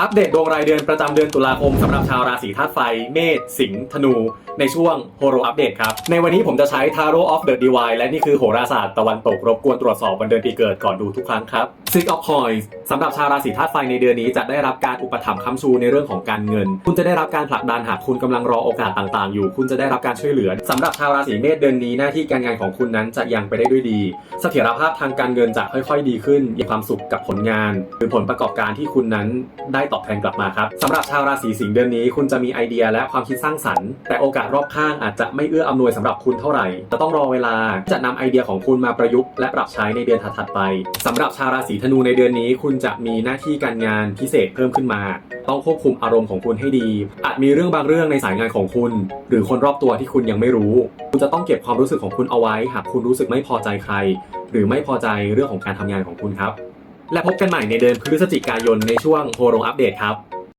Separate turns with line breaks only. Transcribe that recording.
อัปเดตดวงรายเดือนประจำเดือนตุลาคมสำหรับชาวราศีธาตุไฟ เมษ สิงห์ ธนู ในช่วงโฮโรอัปเดตครับ ในวันนี้ผมจะใช้ Tarot of the Divine และนี่คือโหราศาสตร์ตะวันตกรบกวนตรวจสอบวันเดือนปีเกิดก่อนดูทุกครั้งครับ Six of Coins สำหรับชาวราศีธาตุไฟในเดือนนี้จะได้รับการอุปถัมภ์ค้ำชูในเรื่องของการเงิน คุณจะได้รับการผลักดันหากคุณกำลังรอโอกาสต่างๆ อยู่ คุณจะได้รับการช่วยเหลือสำหรับชาวราศีเมษเดือนนี้หน้าที่การงานของคุณนั้นจะยังไปได้ด้วยดี เสถียรภาพทางการเงินจะค่อย ๆ ดีขึ้นมีความสุขกับผลงาน หรือผลประกอบการที่คุณนั้นได้ตอบแทนกลับมาครับสำหรับชาวราศีสิงห์เดือนนี้ คุณจะมีไอเดียและความคิดสร้างสรรค์ แต่โอกาสรอบข้างอาจจะไม่เอื้ออำนวยสำหรับคุณเท่าไหร่จะต้องรอเวลาจะนำไอเดียของคุณมาประยุกต์และปรับใช้ในเดือนถัดๆไปสำหรับชาวราศีธนูในเดือนนี้ คุณจะมีหน้าที่การงานพิเศษเพิ่มขึ้นมา ต้องควบคุมอารมณ์ของคุณให้ดี อาจมีเรื่องบางเรื่องในสายงานของคุณ หรือคนรอบตัวที่คุณยังไม่รู้ คุณจะต้องเก็บความรู้สึกของคุณเอาไว้ หากคุณรู้สึกไม่พอใจใคร หรือไม่พอใจเรื่องของการทำงานของคุณครับ และพบกันใหม่ในเดือนพฤศจิกายนในช่วงโฮโรอัปเดตครับ